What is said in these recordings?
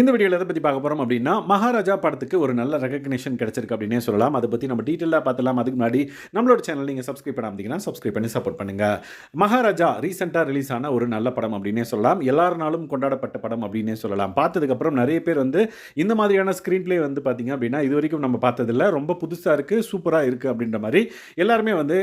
இந்த வீடியோவில் எதை பற்றி பார்க்க போகிறோம் அப்படின்னா மகாராஜா படத்துக்கு ஒரு நல்ல ரெகக்னேஷன் கிடச்சிருக்கு அப்படின்னே சொல்லலாம். அதை பற்றி நம்ம டீட்டெயிலாக பார்த்தலாம் அதுக்கு முன்னாடி நம்மளோட சேனல் நீங்கள் சப்ஸ்கிரைப் பண்ணாமதிங்கன்னா சப்ஸ்கிரைப் பண்ணி சப்போர்ட் பண்ணுங்கள் மகாராஜா ரீசெண்டாக ரிலீஸ் ஆன ஒரு நல்ல படம் அப்படின்னே சொல்லலாம். எல்லாருனாலும் கொண்டாடப்பட்ட படம் அப்படின்னே சொல்லலாம். பார்த்ததுக்கப்புறம் நிறைய பேர் வந்து இந்த மாதிரியான ஸ்க்ரீன் ப்ளே வந்து பார்த்தீங்க அப்படின்னா இது வரைக்கும் நம்ம பார்த்ததில்ல. ரொம்ப புதுசாக இருக்குது சூப்பராக இருக்குது அப்படின்ற மாதிரி எல்லாருமே வந்து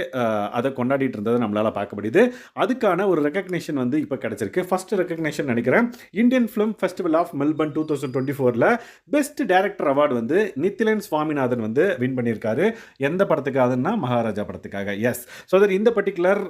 அதை கொண்டாடிட்டு இருந்ததை நம்மளால் பார்க்க முடியுது. அதுக்கான ஒரு ரெக்கக்னேஷன் வந்து இப்போ கிடச்சிருக்கு. ஃபஸ்ட் ரெக்கக்னேஷன் நினைக்கிறேன். Indian film festival of Melbourne two thousand twenty ஃபோரில் பெஸ்ட் டேரக்டர் அவார்டு வந்து நித்திலன் சுவாமிநாதன் வந்து வின் பண்ணியிருக்காரு. எந்த படத்துக்காகன்னா மகாராஜா படத்துக்காக. எஸ் ஸோ தட் இந்த பர்டிகுலர்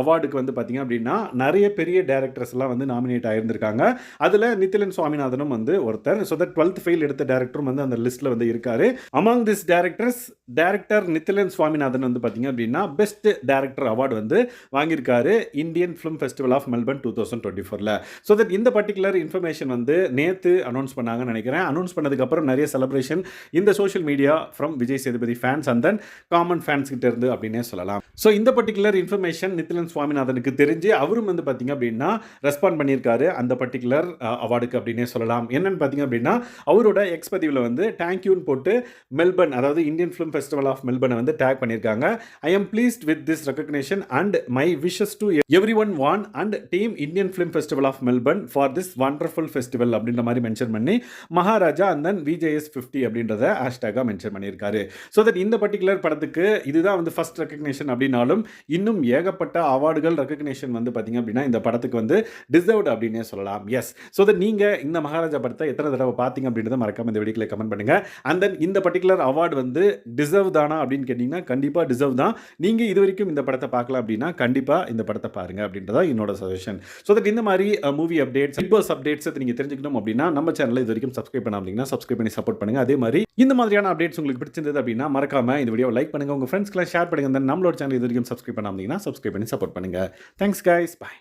அவார்டுக்கு வந்து பார்த்தீங்க அப்படின்னா நிறைய பெரிய டேரக்டர்ஸ்லாம் வந்து நாமினேட் ஆகியிருந்திருக்காங்க அதில் நித்திலன் சுவாமிநாதனும் வந்து ஒருத்தர். ஸோ தட் டுவெல்த் ஃபெயில் எடுத்த டேரக்டரும் வந்து அந்த லிஸ்ட்டில் வந்து இருக்காரு. Among this directors director Nithilan Swaminathan வந்து பார்த்தீங்க அப்படின்னா பெஸ்ட் டேரக்டர் அவார்டு வந்து வாங்கியிருக்காரு Indian film festival of Melbourne two thousand twenty ஃபோரில் ஸோ தட் இந்த பர்டிகுலர் இன்ஃபர்மேஷன் வந்து நேற்று அனௌன்ஸ் பண்ணாங்கன்னு நினைக்கிறேன். அனௌன்ஸ் பண்ணதுக்கப்புறம் நிறைய செலிப்ரேஷன் இந்த social media from Vijay Sethupathi fans and then common fans கிட்ட இருந்து அப்படின்னே சொல்லலாம். ஸோ இந்த பர்டிகுலர் இன்ஃபர்மேஷன் நித்திலன் சுவாமிநாதனுக்கு தெரிஞ்சு அவரும் வந்து பார்த்தீங்க அப்படின்னா ரெஸ்பாண்ட் பண்ணியிருக்காரு. அந்த பர்டிகுலர் அவார்டுக்கு அப்படின்னே சொல்லலாம். என்னென்னு பார்த்தீங்க அப்படின்னா அவரோட எக்ஸ் பதிவில் வந்து தேங்க்யூன்னு போட்டு மெல்பர்ன் அதாவது இந்தியன் ஃபிலிம் ஃபெஸ்டிவல் ஆஃப் மெல்பர்னை வந்து டேக் பண்ணியிருக்காங்க. I am pleased with this recognition and my wishes to everyone van and team Indian film festival of Melbourne for this wonderful festival அப்படின்ற மாதிரி மென்ஷன் மென்ஷன் பண்ணி Maharaja and then VJS fifty அப்படின்றத ஹேஷ்டேக்காக mention பண்ணியிருக்காரு. So that இந்த particular படத்துக்கு இதுதான் வந்து ஃபர்ஸ்ட் ரெக்கக்னேஷன் அப்படின்னாலும் இன்னும் ஏகப்பட்ட அவார்டுகள் ரெக்கக்னேஷன் வந்து பார்த்தீங்க அப்படின்னா இந்த படத்துக்கு வந்து டிசர்வ்டு அப்படின்னே சொல்லலாம். எஸ் ஸோ தட் நீங்கள் இந்த மகாராஜா படத்தை எத்தனை தடவை பார்த்தீங்க அப்படின்றத மறக்காம இந்த வீடியோவில் கமெண்ட் பண்ணுங்கள் அண்ட் தென் இந்த பர்டிகுலர் அவார்டு வந்து டிசர்வ் தானா அப்படின்னு கேட்டிங்கன்னா கண்டிப்பாக டிசர்வ் தான். நீங்கள் இது வரைக்கும் இந்த படத்தை பார்க்கலாம் அப்படின்னா கண்டிப்பாக இந்த படத்தை பாருங்கள் அப்படின்றதான் என்னோட சஜஷன் ஸோ தட் இந்த மாதிரி movie updates Bigg Boss updates நீங்கள் தெரிஞ்சுக்கணும் அப்படின்னா நம்ம சேனலை இது வரைக்கும் சப்ஸ்கிரைப் பண்ணாமலிங்கன்னா சப்ஸ்கிரைப் பண்ணி சப்போர்ட் பண்ணுங்க. அதே மாதிரி இந்த மாதிரியான அப்டேட்ஸ் உங்களுக்கு பிடிச்சிருந்தது அப்படின்னா மறக்காம இந்த வீடியோ லைக் பண்ணுங்க. உங்க ஃப்ரெண்ட்ஸ்க்குலாம் ஷேர் பண்ணுங்கள் then நம்மளோட சேனல் இது வரைக்கும் சப்ஸ்கிரைப் பண்ணாமலிங்கன்னா சப்ஸ்கிரைப் பண்ணி சப்போர்ட் பண்ணுங்க. Thanks guys bye